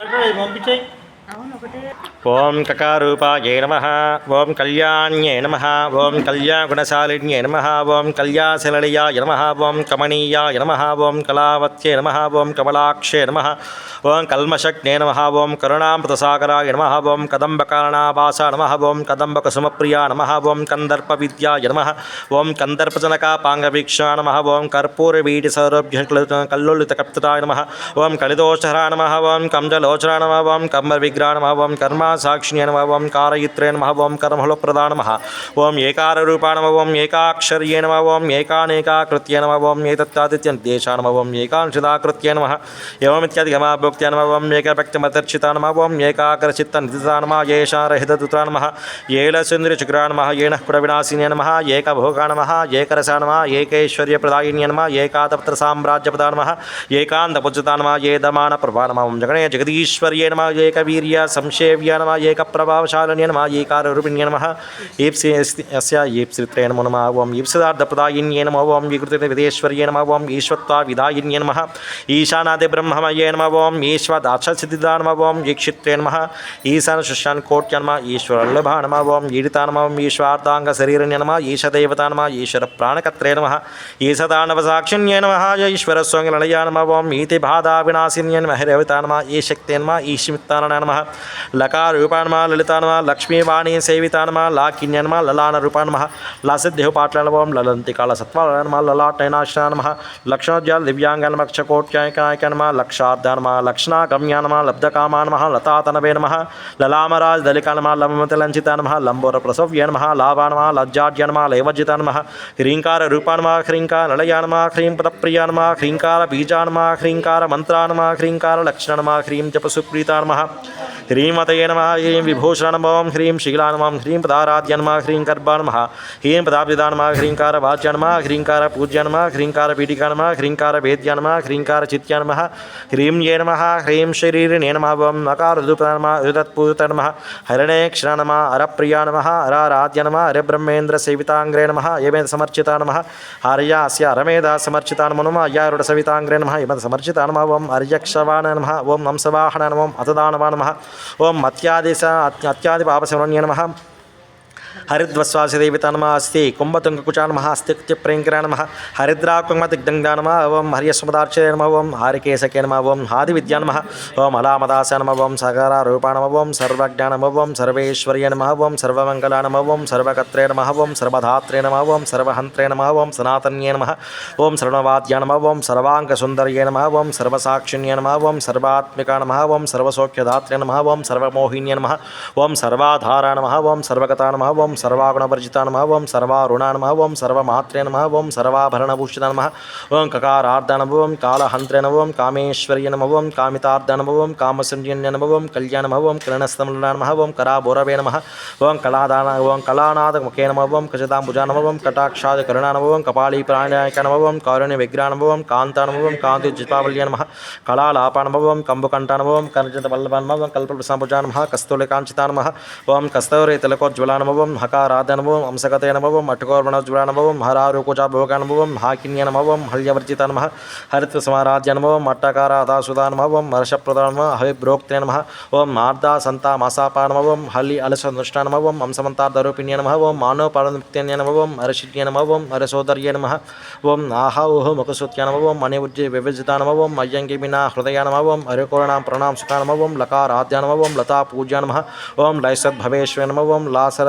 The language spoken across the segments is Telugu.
పంపించాయి అవును ఒకటే ఓం కకారూపాయ నమ ఓం కళ్యాణ్యే నమ ఓం కళ్యాణగుణశాలిన్యే నమ ఓం కళ్యాశలయాయ నమ ఓం కమనీయాయ నమ ఓం కళావత్యే నమ ఓం కమలాక్షే నమ ఓం కల్మషజ్ఞే నమ ఓం కరుణామృతసాగరాయ నమ ఓం కదంబకారణావాస నమ ఓం కదంబకసుమప్రియా నమ ఓం కందర్పవిద్యాయ నమ ఓం కందర్పజనకాపాంగవీక్షా నమ ఓం కర్పూరవీటి సౌరభ్య కల్లోలితకప్తుతాయ నమ ఓం కలిదోషహరా నమ ఓం కంజలోచరా నమ ఓం కంబవిగ్రహ నమ ఓం కర్మ సాక్షిణ్య నమ ఓం కారయిత్రే నమ ఓం కర్మఫలప్రదా నమ ఓం ఏకారూపా నమ ఓం ఏకాక్షర్యే నమ ఓం ఏకానేకాకృత్య నమ ఓం ఏతత్తాదిత్యనిర్దేశా నమ ఓం ఏకాంశిదాకృత్య నమ ఏవమిత్యాదిగమాభోక్త్య నమ ఓం ఏకభక్తిమదర్శితా నమ ఓం ఏకాకరచిత్తనిధితా నమ ఏషారహితదుతా నమ ఏలసుందరిచుగ్రా నమ ఏన పురవినాశిన్య నమ ఏకభోగా నమ ఏకరసా నమ ఏకైశ్వర్యప్రదాయిన్య నమ ఏకాతప్త్రసామ్రాజ్యపదా నమ ఏకాంతపుజతా నమ ఏదమాన ప్రభా నమ ఓం జగనే జగదీశ్వర్యే నమ ఏకవీర్య సంశేవ్య నమ ఏకప్రభావశాలిన్య నమ ఏకారూపిణ్య నమ. ఈప్సి అస్య ఈప్సిత్రే నమో నమ ఓం ఈప్సిదార్థప్రదాయిన్యే నమ ఓం వికృతి విదేశ్వర్యే నమ ఓం ఈశ్వత్వా విదాయిన్యే నమ. ఈశానాది బ్రహ్మమయే నమ ఓం ఈశ్వదాక్షసిద్ధిదా నమ ఓం ఈక్షిత్రే నమ. ఈశాన శుష్యాన్ కోట్య నమ ఈశ్వరల్లభ నమ ఓం ఈడితా నమ ఓం ఈశ్వార్థాంగ శరీరన్య నమ ఈశదేవత నమ ఈశ్వర ప్రాణకత్రే నమ ఈశదానవ సాక్షిణ్యే నమ ఈశ్వర స్వామిలయ నమ ఓం ఈతి బాధా వినాశిన్య నమ హరివత నమ ఈ శక్తి నమ ఈశ్మిత్తాన నమ. లకార నమ లలితా నమ లక్ష్మీవాణి సేవితా నమ లాకిన్య నమ లలాన రూపా నమ లసిద్దేహ పాట్ల నమ ఓం లలంతికాల సత్వాల నమ లలాటైనాశన నమ లక్షణోజ్యాల దివ్యాంగ నమ క్షకోట్యాయకాయక నమ లక్షార్థ నమ లక్షణాగమ్య నమ లబ్ధకామా నమ లతాతనవే నమ లలామరాజ్ దళిక నమ లంబతిలంచిత నమ లంబోర ప్రసవ్య నమ లాభా నమ లజ్జాడ్య నమ లైవజ్జిత నమ హ్రీంకార రూపా నమ హ్రీంకార నళయ నమ హ్రీం పదప్రియ నమ హ్రీంకార బీజా నమ హ్రీంకార మంత్రా నమ హ్రీంకార లక్షణ నమ హ్రీం జప నమ హ్రీమతయ నమ హ్రీం విభూషణ నమ ఓం హ్రీం శీలా నమ హ్రీం పదారాధ్య నమ హ్రీం గర్భా నమ హ్రీం పదాబ్దిదా నమ హ్రీంకార వాచ్య నమ హ్రీంకార పూజ్య నమ హ్రీంకార పీఠికా నమ హ్రీంకార వేద్య నమ హ్రీంకార చిత్య నమ హ్రీం యే నమ హ్రీం శరీరిణే నమ ఓం నకార రుదుప నమ రుదత్పూత నమ హరణేక్షణ నమ అరప్రియ నమ అరారాధ్య నమ హరిబ్రహ్మేంద్ర సేవితాంగ్రే నమ యమేద సమర్చిత ఓం అత్యాదిశ అత్యాది పాపశరణ్య నమ. హరిద్వస్వాసిదేవిత నమ అస్తి కుంభతుంగకుచా నమ అస్తిక్తి ప్రియంకరా నమ హరిద్రాకుంగదిగ్ధంగా నమ ఓం హరియస్మదార్చే నమ ఓం హారికేశకే నమ ఓం హాది విద్యా నమ ఓం అలామదాస నమ ఓం సకార రూపా నమ ఓం సర్వజ్ఞ నమ ఓం సర్వేశ్వర్య నమ ఓం సర్వమంగళ నమ ఓం సర్వకత్రే నమ ఓం సర్వధాత్రే నమ ఓం సర్వహంత్రే నమ ఓం సనాతన్యే నమ ఓం సర్వవాద్య నమ ఓం సర్వాంగసుందర్యే నమ ఓం సర్వసాక్షిణ్య నమ ఓం సర్వాత్మికా నమ ఓం సర్వసౌఖ్యదాత్రే నమ ఓం సర్వమోహిన్య నమ ఓం సర్వాధారా నమ ఓం సర్వగత నమ ఓం సర్వాగుణవర్జిత నమ ఓం సర్వారుణ నమ ఓం సర్వమాత్రే నమ ఓం సర్వాభరణభూషిత నమ ఓం కకారార్ధ నమ ఓం కాళహంత్రే నమ ఓం కామేశ్వర్య నమ ఓం కామితార్థ నమ ఓం కామసంజన్య నమ ఓం కళ్యాణ నమ ఓం కిరణస్తమల నమ ఓం కరాబోరవే నమ ఓం కళాదాన ఓం కళానాథ ముఖే నమ ఓం కజదాంబుజా నమ ఓం కటాక్షాద కరుణా నమ ఓం కపాళీ ప్రాణాయక కారుణ్య విగ్రహ నమ కాంతి జితావల్య నమ కళాలాప నమ ఓం కంబుకంఠ నమ ఓం కర్జత ఓం కస్తౌరి నమ అనుభవం హకారాధ అనుభవం ఓం అనుభవం నమ ఓం అటుకోర్వణజ్వల నమ హాకిన్య అనుభవం హల్యవర్జిత నమ హరిత్వ సమారాధ్య అనుభవం ఓం అట్టకార అదాసుదా నమ ఓం ఆర్దా నమ హవిభ్రోక్తే నమ ఓం మార్దా సంతా మాసాపా నమ ఓం హల్లి అలసనుష్ట నమ నమ ఓం మానోపాలముక్త్యన్య నమ ఓం హర్షిజ్ఞ నమ నమ ఓం ఆహా ఊహ ముఖసుత్య మణివుజ్జి విభజితానుభవం నమ ఓం అయ్యంగి వినా హృదయ నమ ఓం హరికోరణాం ప్రణాం సుఖ నమ లతా పూజ్య ఓం లైసద్భవేశ్వనుభవం నమ ఓం లాసర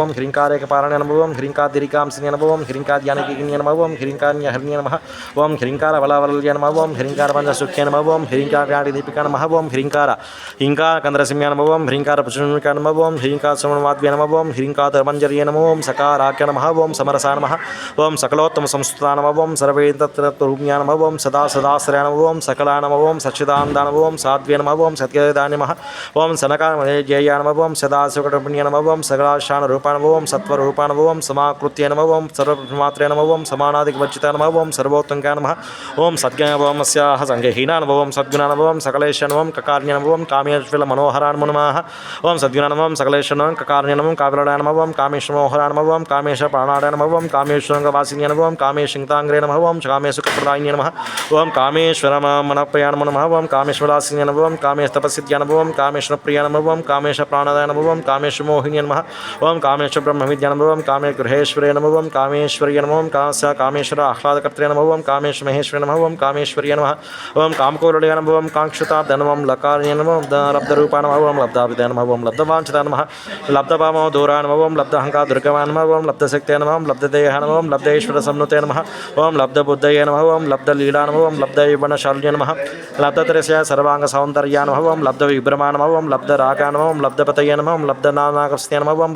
అనుభవం ఓం హ్రీంకార భోచంద్ర నమ ఓం హ్రీంకారేకపారణే నమ ఓం హ్రీంకాదిరికాంసిని అనుభవం ఓం హ్రీంకాద్యానకిన్య నమ నమ ఓం హ్రీంకార బలవల్య నమ ఓం హ్రీంకార పంచసుఖ్య నమ ఓం హ్రీంకార దీపిక నమ ఓం హ్రీంకార హ్రీంకార కంద్రసింహ నమ ఓం హ్రీంకార పుష్ణిక నమ ఓం హ్రీంకార శ్రవణవాద్య నమ ఓం హ్రీంకార మంజర్య నమ ఓం సకారాఖ్య నమ ఓం సమరసా నమ ఓం సకలోత్తమ సంస్థ నమ ఓం సర్వేంద్రూప్య నమ ఓం సదా సదాశ్రయ నమ ఓం సకలా నమ ఓం సచ్చిదానంద నమ ఓం సాధ్వే నమ ఓం సత్యదా నమ ఓం సనకామజయ నమ ఓం సదాశివకటపుణ్య నమ ఓం సకలాశాన రూప నమ సత్వరూపాణవం సమాకృత్య నమ ఓం సర్వమాత్రే నమ ఓం సమానాదికవర్జిత నమ ఓం సర్వోత్తంక నమ ఓం సద్గణ నమ సద్గుణానుభవం అస్యాహ కకార్యనుభవం కామేశ్వల ఓం సద్గుణ నమ ఓం సద్గుణానుభవం నమ కకార్యనుభవం కకార్య నమ ఓం కామేశ్వర మనోహర నమ కామేశ్వరంగ వాసిన్య నమ ఓం కామేశంతాంగ్రే నమ ఓం కామేశుకప్రదాయిన్య నమ ఓం కామేశ్వర మనప్రియ నమ నమ ఓం కామేశ్వరాసిన్య నమ ఓం కామేశ తపస్సిద్ధ్య నమ కామేశ్వర ప్రియానుభవం నమ ఓం కామేశ ప్రాణదాయ నమ ఓం ఓం కామే బ్రహ్మ విద్యానుభవం కామే గృహేశ్వరే నమ కామేశ్వరి నమవం నమ కామేశ్వర ఆహ్లాదకర్త్రే నమ ఓం మహేశ్వరి మహేశ్వర కామేశ్వరి ఓం కామేశ్వర్య నమ ఓం కామకోరుడయ నమ ఓం కాంక్షుతాబ్ద నమ ఓం లకార్య నమ ఓం లబ్ధరూపా నమ లబ్ధవాంఛిత నమ లబ్ధపామో దూరా లబ్ధహంకా దుర్గమా లబ్ధశక్తి ఓం లబ్ధశక్తే లబ్ధదేహ నమ లబ్ధేశ్వర సమ్నుతే నమ ఓం లబ్ధబుద్ధయే నమ ఓం లబ్ధలీలా నమ ఓం లబ్ధయువనశాల్య నమ లబ్ధతరస్య సర్వాంగ సౌందర్యానుభవం లబ్ధ విభ్రమా నమ లబ్ధ రాగా లబ్ధపతయ నమం ఓం లబ్ధ నానాగస్య నమ ఓం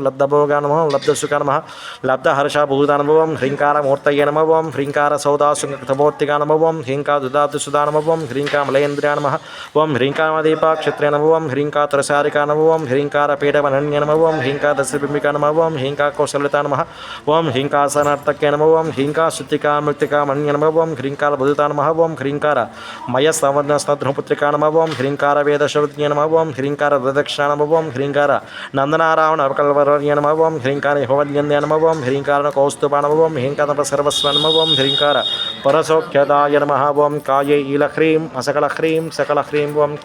నమ ఓం లబ్ధసుఖ నమ లబ్ధ హర్షభూత నమ ఓం హ్రీంకార మూర్తయ నమ ఓం హ్రీంకార సౌదాసుంగతమూర్తిగా నమ ఓం హ్రీంకార దుదాతు సుధా నమ ఓం హ్రీంకా మలయేంద్రియ నమ ఓం హ్రీంకామదీప క్షత్రియ నమ ఓం హ్రీంకా తురసారిక నమ ఓం హ్రీంకార పీఠమనన్య నమ ఓం హ్రీంకా దశబింబిక నమ ఓం హ్రీంకా కౌశలిత నమ ఓం హ్రీంకాసనర్తక్య నమ ఓం హ్రీంకా శుద్ధికా మృతికా మన్య నమ ఓం హ్రీంకార బుధిత నమ ఓం హ్రీంకార మయ సవర్ణ స్నద్రుపుత్రికా నమ ఓం హ్రీంకార వేదశవజ్ఞ నమ ఓం హ్రీంకార ప్రదక్షిణ నమ ఓం హ్రీంకార నందనారావణ